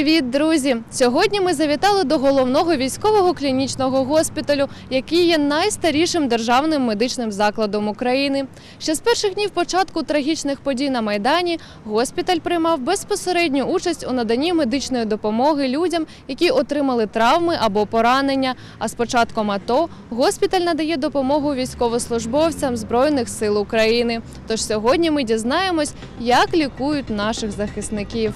Привіт, друзі! Сьогодні ми завітали до головного військового клінічного госпіталю, який є найстарішим державним медичним закладом України. Ще з перших днів початку трагічних подій на майдані госпіталь приймав безпосередню участь у наданні медичної допомоги людям, які отримали травми або поранення. А з початком АТО госпіталь надає допомогу військовослужбовцям збройних сил України. Тож сьогодні ми дізнаємось, як лікують наших захисників.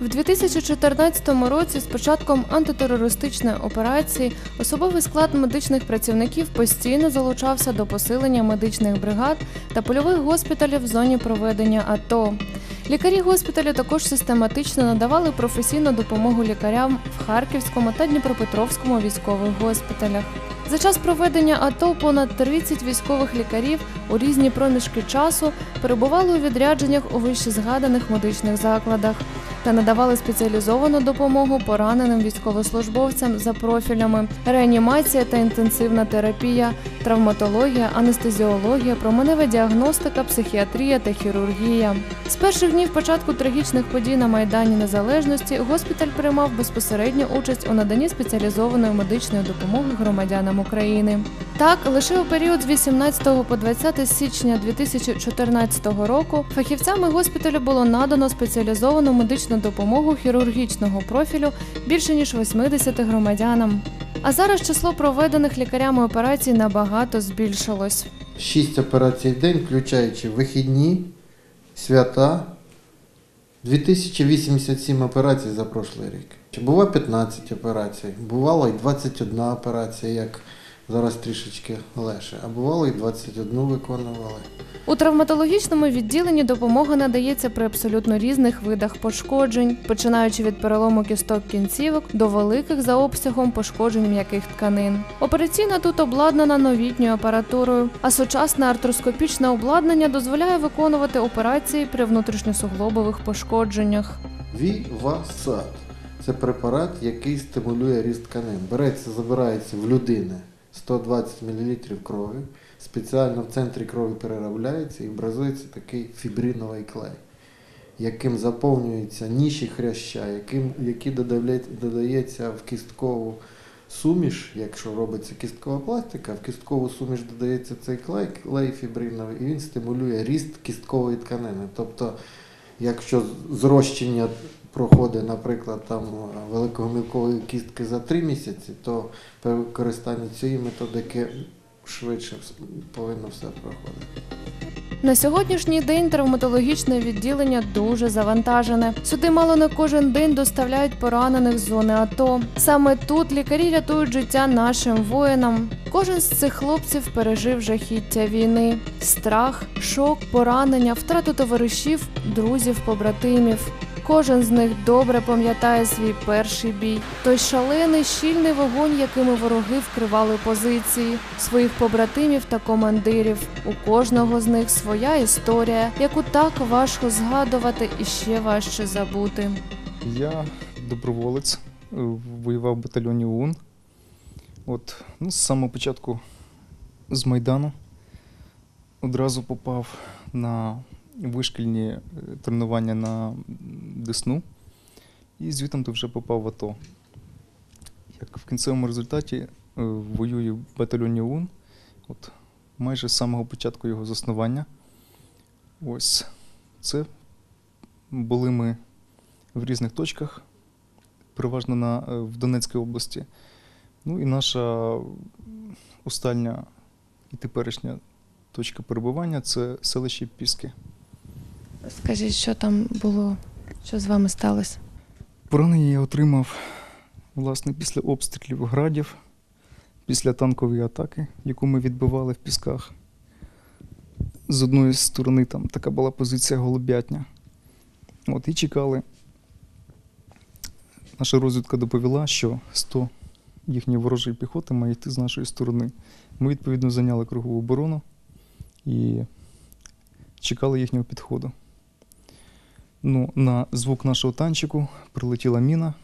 В 2014 році з початком антитерористичної операції особовий склад медичних працівників постійно залучався до посилення медичних бригад та польових госпіталів в зоні проведення АТО. Лікарі госпіталю також систематично надавали професійну допомогу лікарям в Харківському та Дніпропетровському військових госпіталях. За час проведення АТО понад 30 військових лікарів у різні проміжки часу перебували у відрядженнях у вищезгаданих медичних закладах та надавали спеціалізовану допомогу пораненим військовослужбовцям за профілями реанімація та інтенсивна терапія, травматологія, анестезіологія, променева діагностика, психіатрія та хірургія. З перших днів початку трагічних подій на Майдані Незалежності госпіталь приймав безпосередню участь у наданні спеціалізованої медичної допомоги громадянам України. Так, лише у період з 18 по 20 січня 2014 року фахівцями госпіталю було надано спеціалізовану медичну допомогу хірургічного профілю більше ніж 80 громадянам. А зараз число проведених лікарями операцій набагато збільшилось. 6 операцій в день, включаючи вихідні, свята. 2087 операцій за прошлий рік. Було 15 операцій, бувало і 21 операція, як зараз трішечки легше, а бувало і 21 виконували. У травматологічному відділенні допомога надається при абсолютно різних видах пошкоджень, починаючи від перелому кісток кінцівок до великих за обсягом пошкоджень м'яких тканин. Операційна тут обладнана новітньою апаратурою, а сучасне артроскопічне обладнання дозволяє виконувати операції при внутрішньосуглобових пошкодженнях. Вівасад це препарат, який стимулює ріст тканин. Береться, забирається в людини 120 мл крові, спеціально в центрі крові переробляється і образується такий фібриновий клей, яким заповнюються ніші хряща, яким, які додається в кісткову суміш, якщо робиться кісткова пластика, в кісткову суміш додається цей клей, клей фібриновий, і він стимулює ріст кісткової тканини. Тобто, якщо зрощення проходить, наприклад, там великомілкової кістки за 3 місяці, то при використанні цієї методики швидше повинно все проходити. На сьогоднішній день травматологічне відділення дуже завантажене. Сюди мало не кожен день доставляють поранених з зони АТО. Саме тут лікарі рятують життя нашим воїнам. Кожен з цих хлопців пережив жахіття війни, страх, шок, поранення, втрату товаришів, друзів, побратимів. Кожен з них добре пам'ятає свій перший бій, той шалений щільний вогонь, якими вороги вкривали позиції, своїх побратимів та командирів. У кожного з них своя історія, яку так важко згадувати і ще важче забути. Я доброволець, воював в батальйоні ОУН. От, ну, з самого початку з Майдану одразу попав на вишкільні е, тренування на Десну і звітом то вже попав в АТО. Як в кінцевому результаті е, воюю в батальйоні ОУН, от майже з самого початку його заснування. Ось це були ми в різних точках, переважно на, е, в Донецькій області. Ну і наша остання і теперішня точка перебування це селище Піски. Скажіть, що там було, що з вами сталося? Поранення я отримав власне після обстрілів градів, після танкової атаки, яку ми відбивали в Пісках. З одної сторони там така була позиція голубятня. От і чекали. Наша розвідка доповіла, що 100 їхньої ворожої піхоти має йти з нашої сторони. Ми, відповідно, зайняли кругову оборону і чекали їхнього підходу. Ну, на звук нашого танчику прилетіла міна.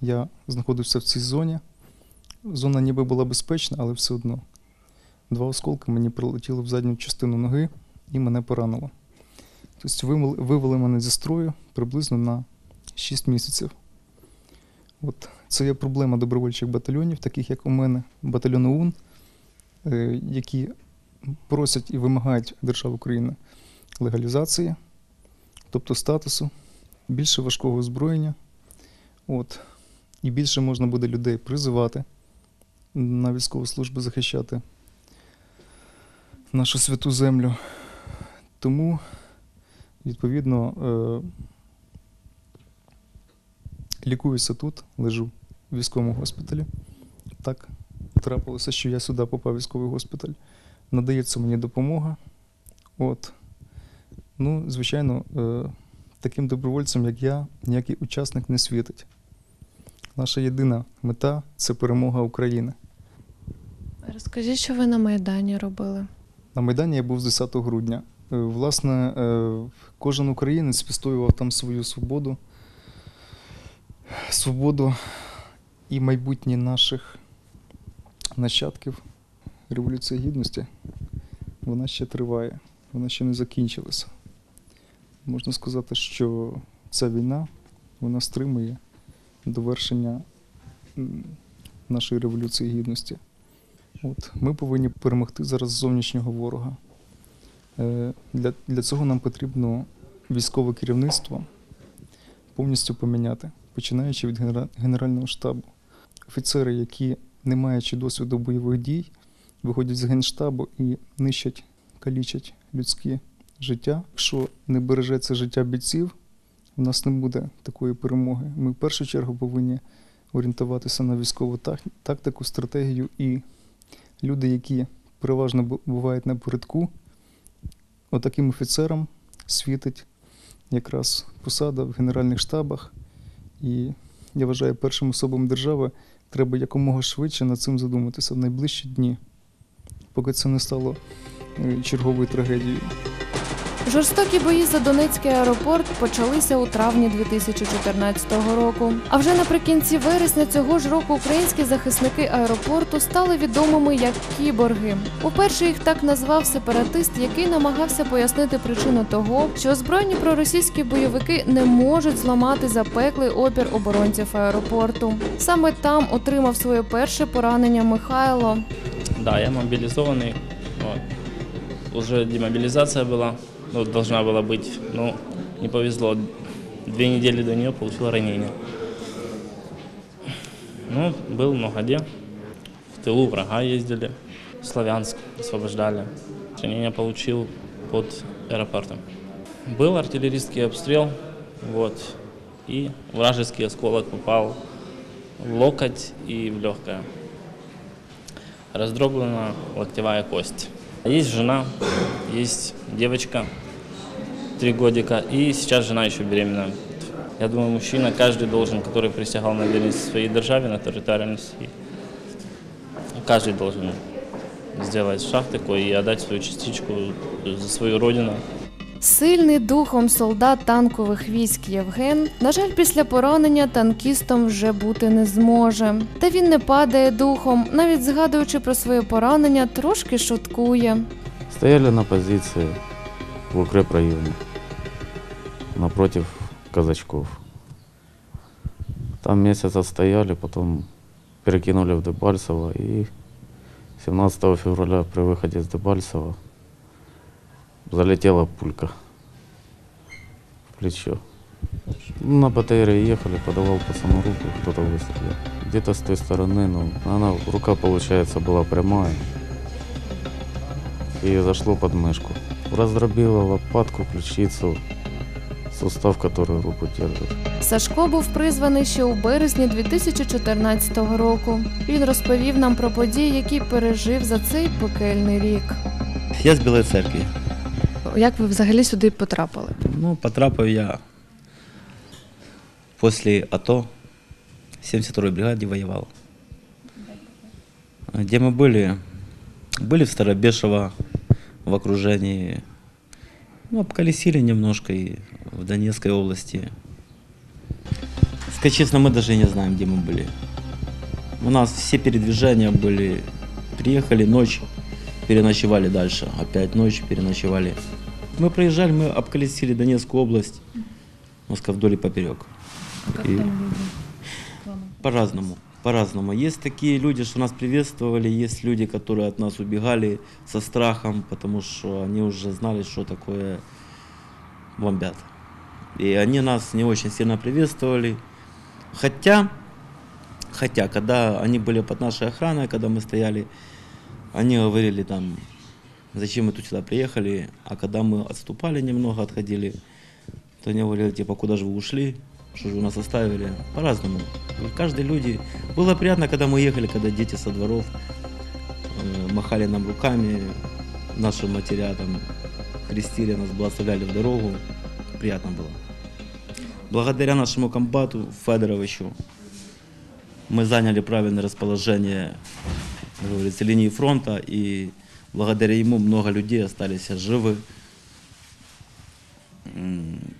Я знаходився в цій зоні. Зона ніби була безпечна, але все одно. Два осколки мені прилетіли в задню частину ноги і мене поранило. Тобто вивели, мене зі строю приблизно на 6 місяців. От це є проблема добровольчих батальйонів, таких як у мене, батальйон ОУН, е, які просять і вимагають держави України легалізації, тобто статусу, більше важкого озброєння. От, і більше можна буде людей призивати на військову службу захищати нашу святу землю. Тому, відповідно, е, лікуюся тут, лежу в військовому госпіталі. Так трапилося, що я сюди попав в військовий госпіталь. Надається мені допомога. От. Ну, звичайно, е, таким добровольцям, як я, ніякий учасник не світить. Наша єдина мета це перемога України. Розкажіть, що ви на Майдані робили? На Майдані я був з 10 грудня. Е, Власне, е, кожен українець відстоював там свою свободу, свободу і майбутнє наших нащадків. Революція гідності, вона ще триває, вона ще не закінчилася. Можна сказати, що ця війна вона стримує довершення нашої революції гідності. От, ми повинні перемогти зараз зовнішнього ворога. Е, Для, для цього нам потрібно військове керівництво повністю поміняти, починаючи від Генерального штабу. Офіцери, які, не маючи досвіду бойових дій, виходять з генштабу і нищать, калічать людське життя. Якщо не бережеться життя бійців, у нас не буде такої перемоги. Ми в першу чергу повинні орієнтуватися на військову тактику, стратегію і люди, які переважно бу- бувають напередку, отаким офіцерам світить якраз посада в генеральних штабах. І я вважаю, першим особам держави треба якомога швидше над цим задуматися в найближчі дні, поки це не стало е, черговою трагедією. Жорстокі бої за Донецький аеропорт почалися у травні 2014 року. А вже наприкінці вересня цього ж року українські захисники аеропорту стали відомими як кіборги. Уперше їх так назвав сепаратист, який намагався пояснити причину того, що озброєні проросійські бойовики не можуть зламати запеклий опір оборонців аеропорту. Саме там отримав своє перше поранення Михайло. Да, я мобилизованный. Вот. Уже демобилизация была, ну, должна была быть. Ну, не повезло. Две недели до нее получил ранение. Ну, был много где. В тылу врага ездили. Славянск освобождали. Ранение получил под аэропортом. Был артиллерийский обстрел. Вот. И вражеский осколок попал в локоть и в легкое раздроблена локтевая кость. Есть жена, есть девочка, три годика, и сейчас жена еще беременна. Я думаю, мужчина каждый должен, который присягал на верность своей державе, на территориальности, каждый должен сделать шаг такой и отдать свою частичку за свою родину. Сильний духом солдат танкових військ Євген, на жаль, після поранення танкістом вже бути не зможе. Та він не падає духом, навіть згадуючи про своє поранення, трошки шуткує. Стояли на позиции в укрепрайоне напротив казачков. Там месяц отстояли, потом перекинули в Дебальцево и 17 февраля при выходе из Дебальцева залетела пулька в плечо. Ну, На БТРе ехали, подавал пацану руку, кто-то выстрелил. Где-то с той стороны, но она, рука, получается, была прямая и зашло под мышку. Раздробило лопатку, ключицу, сустав, который руку держит. Сашко був призваний ще у березні 2014 року. Він розповів нам про події, які пережив за цей пекельний рік. Я з Білої церкви. Як ви взагалі сюди потрапили? Ну, потрапив я після АТО в 72-й бригаді воював. Где мы были? Были в Старобешево, в окружении. Ну, обколесили немножко и в Донецкой области. Сказать честно, мы даже и не знаем, где мы были. У нас все передвижения были. Приехали ночь, переночевали дальше. Опять ночь, переночевали. Мы проезжали, мы обколесили Донецкую область, сказать, вдоль и поперек. И По-разному. По-разному. Есть такие люди, что нас приветствовали, есть люди, которые от нас убегали со страхом, потому что они уже знали, что такое бомбят. И они нас не очень сильно приветствовали. Хотя, хотя, когда они были под нашей охраной, когда мы стояли, они говорили там, зачем мы тут сюда приехали, а когда мы отступали немного, отходили, то они говорили, типа, куда же вы ушли, что же вы нас оставили, по-разному. И Каждый люди. Было приятно, когда мы ехали, когда дети со дворов э, махали нам руками, наши матеря там крестили нас, благословляли в дорогу. Приятно было. Благодаря нашему комбату Федоровичу мы заняли правильное расположение, как говорится, линии фронта, и благодаря ему много людей остались живы,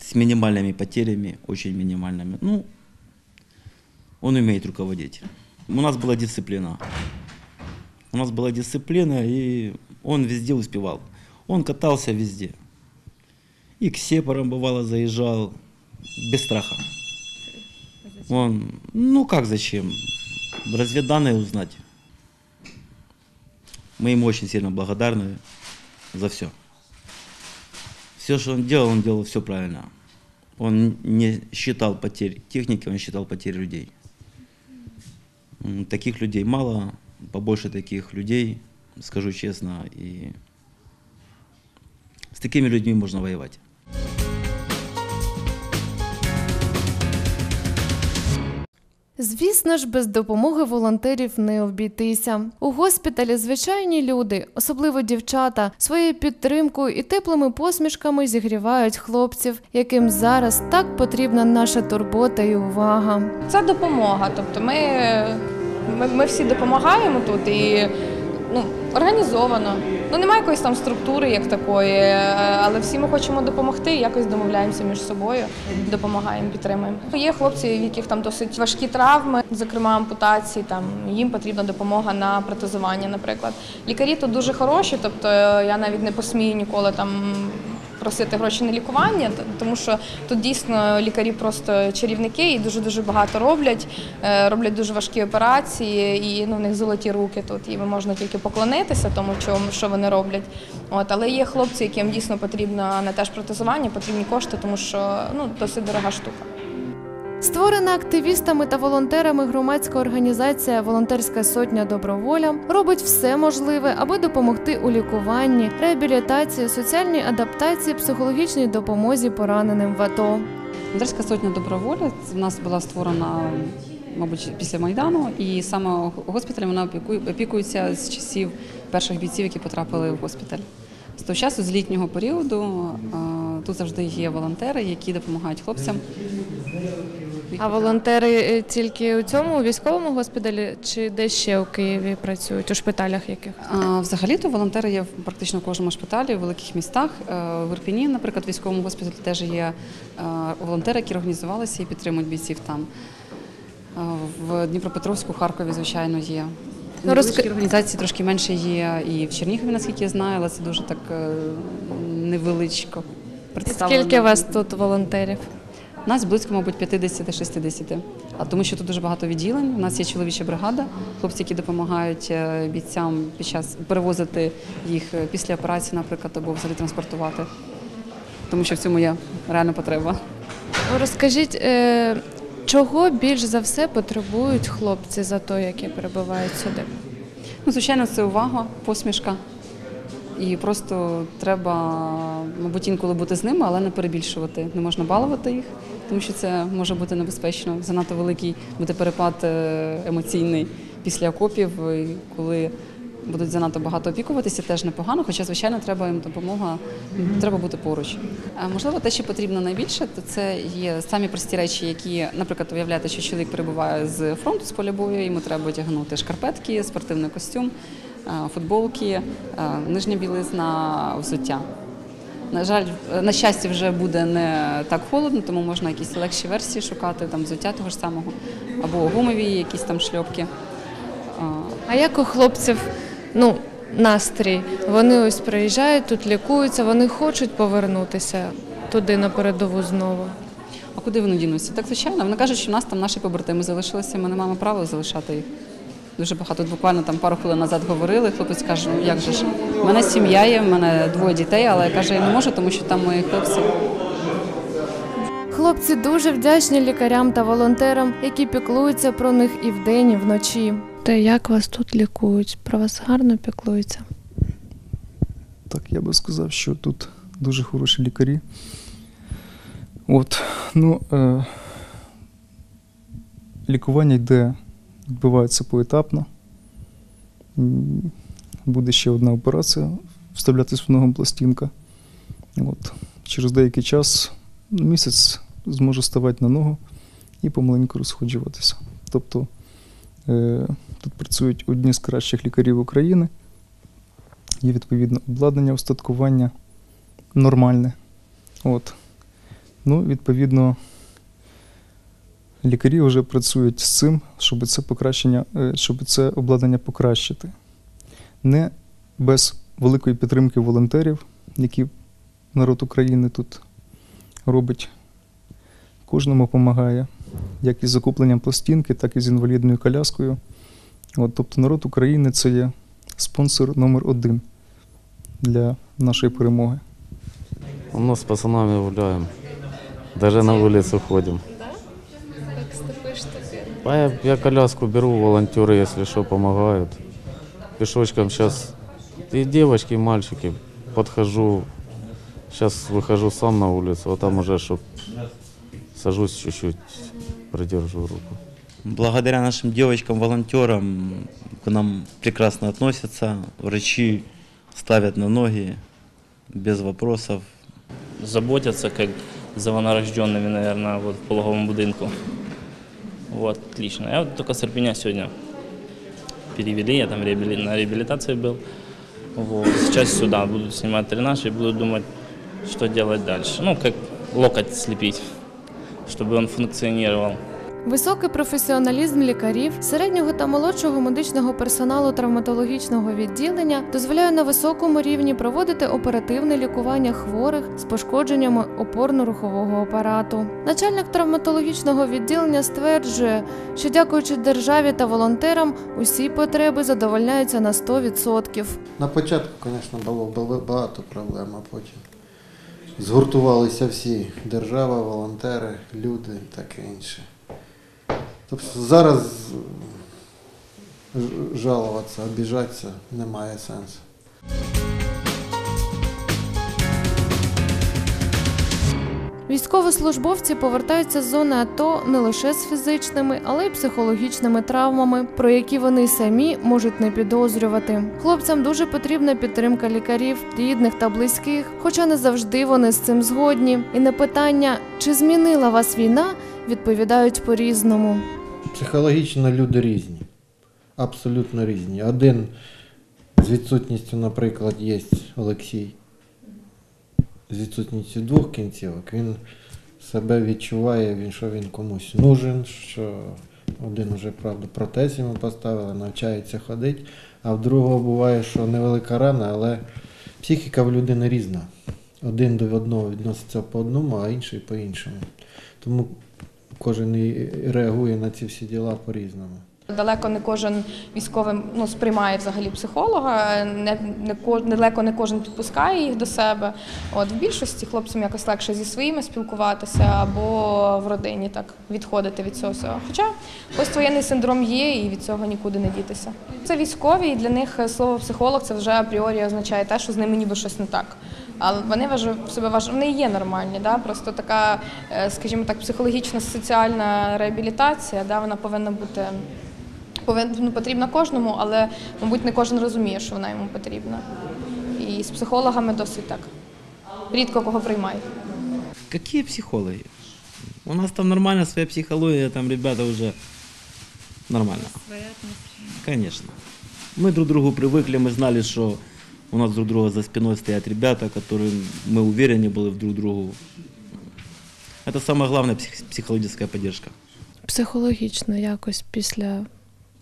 с минимальными потерями, очень минимальными. Ну, он умеет руководить. У нас была дисциплина. У нас была дисциплина, и он везде успевал. Он катался везде. И к сепарам бывало заезжал без страха. Он, ну как зачем? Разведданные узнать. Мы ему очень сильно благодарны за все. Все, что он делал, он делал все правильно. Он не считал потерь техники, он считал потери людей. Таких людей мало, побольше таких людей, скажу честно, и с такими людьми можно воевать. Звісно ж, без допомоги волонтерів не обійтися. У госпіталі звичайні люди, особливо дівчата, своєю підтримкою і теплими посмішками зігрівають хлопців, яким зараз так потрібна наша турбота і увага. Це допомога. Тобто ми, ми, ми всі допомагаємо тут і ну, організовано. Ну, немає якоїсь там структури як такої, е, але всі ми хочемо допомогти, якось домовляємося між собою, допомагаємо, підтримуємо. Є хлопці, в яких там досить важкі травми, зокрема ампутації, там їм потрібна допомога на протезування, наприклад. Лікарі тут дуже хороші, тобто е, я навіть не посмію ніколи там просити гроші на лікування, тому що тут дійсно лікарі просто чарівники і дуже дуже багато роблять. е, Роблять дуже важкі операції, і ну в них золоті руки тут. І можна тільки поклонитися тому, чому що вони роблять. От але є хлопці, яким дійсно потрібно не теж протезування, потрібні кошти, тому що ну досить дорога штука. Створена активістами та волонтерами громадська організація Волонтерська сотня Доброволя робить все можливе, аби допомогти у лікуванні, реабілітації, соціальній адаптації, психологічній допомозі пораненим в АТО. Волонтерська сотня доброволя в нас була створена, мабуть, після Майдану, і саме госпіталем вона опіку- опікується з часів перших бійців, які потрапили в госпіталь. З того часу, з літнього періоду, тут завжди є волонтери, які допомагають хлопцям. А волонтери е, тільки у цьому у військовому госпіталі чи де ще у Києві працюють у шпиталях яких? А, Взагалі-то волонтери є в практично в кожному шпиталі, в великих містах. Е, В Ірпіні, наприклад, в військовому госпіталі теж є е, волонтери, які організувалися і підтримують бійців там. В Дніпропетровську, Харкові, звичайно, є. Ну, Невеличкі організації трошки менше є і в Чернігові, наскільки я знаю, але це дуже так невеличко представлено. Скільки у вас тут волонтерів? У нас близько, мабуть, 50-60. А тому, що тут дуже багато відділень. У нас є чоловіча бригада, хлопці, які допомагають е, бійцям під час перевозити їх е, після операції, наприклад, або взагалі транспортувати. Тому що в цьому є реальна потреба. Ну, Розкажіть, е, чого більш за все потребують хлопці за то, які перебувають сюди? Ну, звичайно, це увага, посмішка. І просто треба, мабуть, інколи бути з ними, але не перебільшувати. Не можна балувати їх, тому що це може бути небезпечно. Занадто великий буде перепад е, емоційний після окопів, коли будуть занадто багато опікуватися, теж непогано, хоча, звичайно, треба їм допомога, треба бути поруч. А, Можливо, те, що потрібно найбільше, то це є самі прості речі, які, наприклад, уявляєте, що чоловік перебуває з фронту з поля бою, йому треба одягнути шкарпетки, спортивний костюм, футболки, нижня білизна, взуття. На жаль, на щастя, вже буде не так холодно, тому можна якісь легші версії шукати, там взуття того ж самого, або гумові якісь там шльопки. А, як у хлопців ну, настрій? Вони ось приїжджають, тут лікуються, вони хочуть повернутися туди на передову знову. А куди вони дінуться? Так, звичайно, вони кажуть, що в нас там наші побратими залишилися, ми не маємо права залишати їх. Дуже багато. Буквально там пару хвилин назад говорили. Хлопець каже, ну як же ж? У мене сім'я є, в мене двоє дітей, але каже, я не можу, тому що там мої хлопці. Хлопці дуже вдячні лікарям та волонтерам, які піклуються про них і вдень, і вночі. Та як вас тут лікують? Про вас гарно піклуються. Так, я би сказав, що тут дуже хороші лікарі. От, ну, е, лікування йде, відбувається поетапно. Буде ще одна операція, вставляти ногом пластинка. От. Через деякий час, ну, місяць, зможу ставати на ногу і помаленьку розходжуватися. Тобто е, тут працюють одні з кращих лікарів України. Є відповідне обладнання, устаткування нормальне. От. Ну, відповідно, лікарі вже працюють з цим, щоб це покращення, е, щоб це обладнання покращити. Не без великої підтримки волонтерів, які народ України тут робить. Кожному допомагає, як із закупленням пластинки, так і з інвалідною коляскою. От, тобто народ України це є спонсор номер один для нашої перемоги. У нас с пацанами гуляем. Даже на улицу ходим. А я, я коляску беру, волонтеры, если что, помогают. Пешочком сейчас и девочки, и мальчики. Подхожу, сейчас выхожу сам на улицу, а там уже, чтоб сажусь чуть-чуть, придержу руку. Благодаря нашим девочкам, волонтерам к нам прекрасно относятся. Врачи ставят на ноги без вопросов. Заботятся, как за новорожденными, наверное, вот в пологовом будинку. Вот, отлично. Я вот только с Ирпеня сегодня перевели, я там реабили- на реабилитации был. Вот. Сейчас сюда буду снимать тренаж и буду думать, что делать дальше. Ну, как локоть слепить, чтобы он функционировал. Високий професіоналізм лікарів, середнього та молодшого медичного персоналу травматологічного відділення дозволяє на високому рівні проводити оперативне лікування хворих з пошкодженнями опорно-рухового апарату. Начальник травматологічного відділення стверджує, що дякуючи державі та волонтерам, усі потреби задовольняються на 100%. На початку, звісно, було багато проблем, а потім згуртувалися всі держава, волонтери, люди таке інше. Тобто зараз жалуватися, обіжатися немає сенсу. Військовослужбовці повертаються з зони АТО не лише з фізичними, але й психологічними травмами, про які вони самі можуть не підозрювати. Хлопцям дуже потрібна підтримка лікарів, рідних та близьких, хоча не завжди вони з цим згодні. І на питання, чи змінила вас війна, відповідають по-різному. Психологічно люди різні, абсолютно різні. Один з відсутністю, наприклад, є Олексій. З відсутністю двох кінцівок. Він себе відчуває, він, що він комусь нужен, що один вже, правда, протез йому поставили, навчається ходити, а в другого буває, що невелика рана, але психіка в людини різна. Один до одного відноситься по одному, а інший по іншому. Тому кожен реагує на ці всі діла по-різному. Далеко не кожен військовий ну, сприймає взагалі психолога, не, не, ко- далеко не кожен підпускає їх до себе. От в більшості хлопцям якось легше зі своїми спілкуватися або в родині так відходити від цього всього. Хоча поствоєнний синдром є і від цього нікуди не дітися. Це військові, і для них слово психолог це вже апріорі означає те, що з ними ніби щось не так Але вони вважають себе вважають, вони є нормальні, да? просто така, е, скажімо так, психологічна соціальна реабілітація, да? вона повинна бути повин- ну, потрібна кожному, але, мабуть, не кожен розуміє, що вона йому потрібна. І з психологами досить так. Рідко кого приймають. Какие психологи? У нас там нормальная своя психология, там ребята уже нормально. Конечно. Мы друг к другу привыкли, мы знали, что у нас друг друга за спиной стоят ребята, которые мы уверены были в друг другу. Это самая главная псих- психологическая поддержка. Психологічно якось після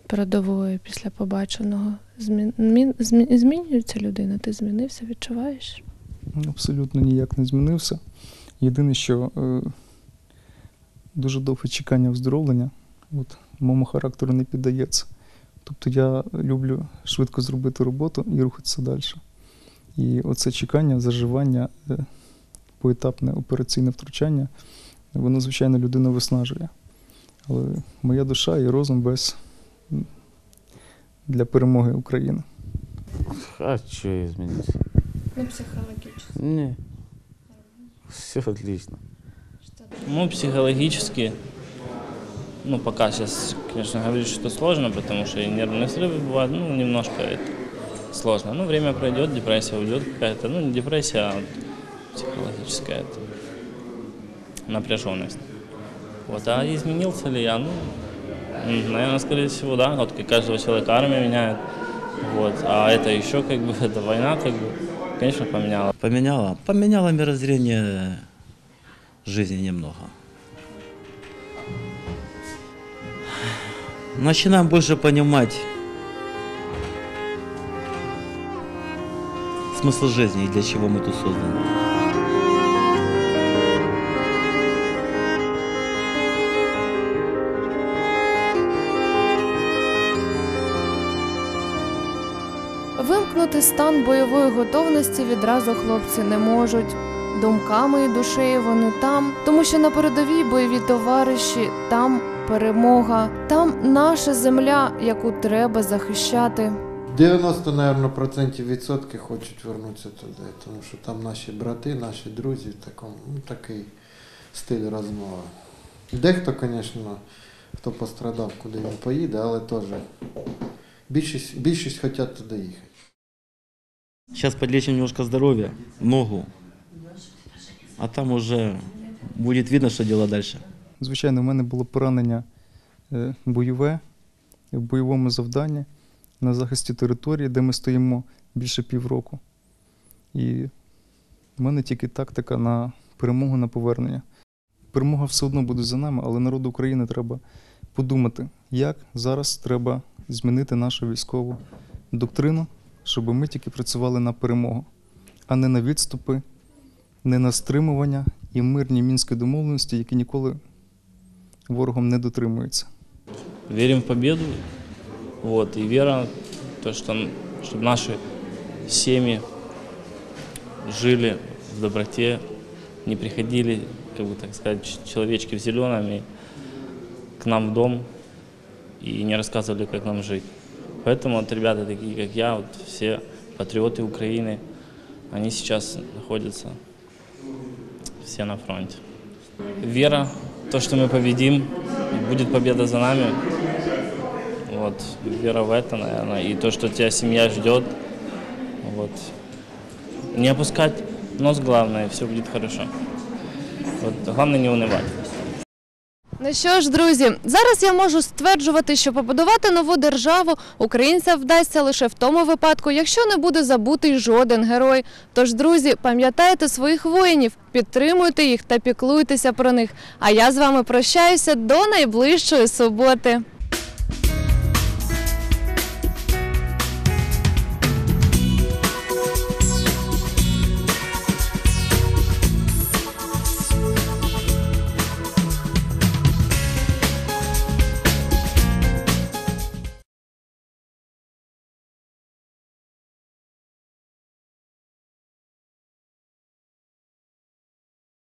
передової, після побаченого змін, змін, змін- змінюється людина. Ти змінився, відчуваєш? Абсолютно ніяк не змінився. Єдине, що е, дуже довге чекання оздоровлення. От, моєму характеру не піддається. Тобто я люблю швидко зробити роботу і рухатися далі. І оце чекання, заживання, е, поетапне операційне втручання, воно, звичайно, людину виснажує. Але моя душа і розум без для перемоги України. А что изменить? Ну, психологічно. Не. Все отлично. Ну, психологически, ну, пока сейчас, конечно, говорить, что сложно, потому что и нервные срывы бывают, ну, немножко это сложно. Ну, время пройдет, депрессия уйдет какая-то, ну, не депрессия, а психологическая это напряженность. Вот, а изменился ли я? Ну, наверное, скорее всего, да, вот как каждого человека армия меняет. Вот, а это еще как бы, это война, как бы, конечно, поменяла. Поменяла? Поменяла мирозрение жизни немного. Начинаем больше понимать смысл жизни и для чего мы тут созданы. Вимкнути стан бойової готовності відразу хлопці не можуть. Думками і душею вони там, тому що на передовій бойові товариші, там перемога, там наша земля, яку треба захищати. 90, наверное, процентів відсотки хочуть вернутися туди, тому що там наші брати, наші друзі, в такому, ну, такий стиль розмови. Дехто, звісно, хто пострадав, куди він поїде, але теж більшість, більшість хочуть туди їхати. Сейчас подлечим немножко здоровья, ногу, а там уже будет видно, что делать дальше. Звичайно, в мене було поранення е, бойове в бойовому завданні на захисті території, де ми стоїмо більше півроку. І в мене тільки тактика на перемогу на повернення. Перемога все одно буде за нами, але народу України треба подумати, як зараз треба змінити нашу військову доктрину, щоб ми тільки працювали на перемогу, а не на відступи, не на стримування і мирні мінські домовленості, які ніколи ворогом не дотримуються. верим в победу, вот, и вера, то, что, чтобы наши семьи жили в доброте, не приходили, как бы так сказать, ч- человечки в зеленом и к нам в дом и не рассказывали, как нам жить. Поэтому вот ребята такие, как я, вот все патриоты Украины, они сейчас находятся все на фронте. Вера, то, что мы победим, и будет победа за нами. Вот, вера в это, наверное, и то, что тебя семья ждет. Вот. Не опускать нос, главное, все будет хорошо. Вот, главное не унывать. Ну що ж, друзі, зараз я можу стверджувати, що побудувати нову державу українцям вдасться лише в тому випадку, якщо не буде забутий жоден герой. Тож, друзі, пам'ятайте своїх воїнів, підтримуйте їх та піклуйтеся про них. А я з вами прощаюся до найближчої суботи.